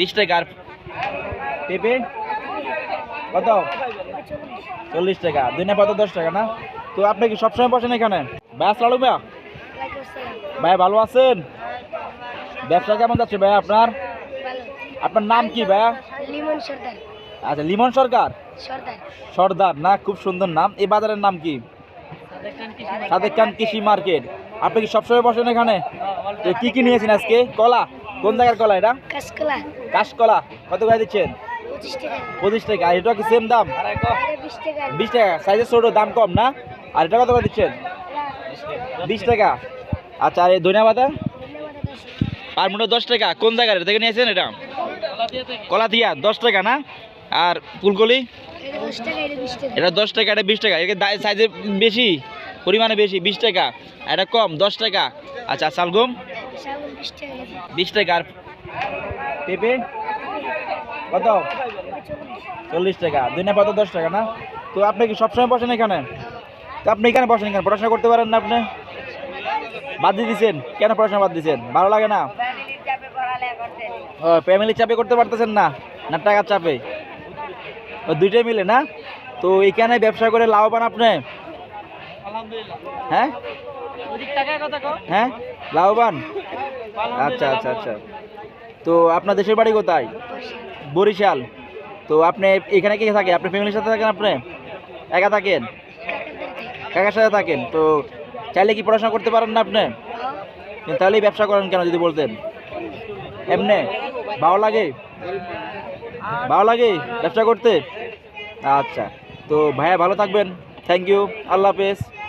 বিশ টাকা আর পেঁপে? কত? চল্লিশ টাকা। দিনে কত দশ টাকা না? তো আপনি কি সবসময় বসেন এখানে? ভাই আসসালাম ভাইয়া। ভাই ভালো আছেন? ব্যবসা কেমন যাচ্ছে ভাই আপনার? আপনার নাম কি ভাইয়া? লিমন সর্দার। আচ্ছা লিমন সরকার? সর্দার। না খুব সুন্দর নাম। এই বাজারের নাম কি? সাদেক খান কৃষি মার্কেট। আপনি কি সবসময় বসেন এখানে? কি কি নিয়েছেন আজকে? কলা? কোন জায়গার কলা এটা? কাঁচকলা। কাশকলা কত করে দিচ্ছেন? পঁচিশ টাকা। আর এটা কি সেম দাম? বিশ টাকা। সাইজের ছোট দাম কম না? আর এটা কত করে দিচ্ছেন? বিশ টাকা। আচ্ছা আর এই ধনিয়া পাতা? পার মুঠো দশ টাকা। কোন জায়গার? এটা থেকে নিয়েছেন এটা? কলা দিয়া দশ টাকা না? আর ফুলকলি এটা দশ টাকা এটা বিশ টাকা। এটা দশ টাকা এটা বিশ টাকা। এটা সাইজে বেশি পরিমাণে বেশি বিশ টাকা। আর এটা কম দশ টাকা। আচ্ছা আর শালগম? বিশ টাকা আর পেঁপে? কত? চল্লিশ টাকা। দিনে কত দশ টাকা না? তো আপনি কি সবসময় বসেন এখানে? তো আপনি এখানে বসেন এখানে পড়াশোনা করতে পারেন না আপনি? বাদ দিয়ে দিচ্ছেন কেন পড়াশোনা বাদ দিচ্ছেন ভালো লাগে না? ও চাপে করতে পারতেছেন না? না টাকার চাপে? ও, দুইটাই মিলে না? তো এখানে ব্যবসা করে লাভবান আপনি? হ্যাঁ? হ্যাঁ? লাভবান? আচ্ছা আচ্ছা আচ্ছা। তো আপনার দেশের বাড়ি কোথায়? বরিশাল। তো আপনি এখানে কে থাকে? আপনি ফ্যামিলির সাথে থাকেন আপনি? একা থাকেন? কাকার সাথে থাকেন? তো চাইলে কি পড়াশোনা করতে পারেন না আপনি? কিন্তু তাহলেই ব্যবসা করেন কেন যদি বলতেন? এমনি? ভালো লাগে? ভালো লাগে ব্যবসা করতে? আচ্ছা। তো ভাইয়া ভালো থাকবেন। থ্যাংক ইউ আল্লাহ হাফেজ।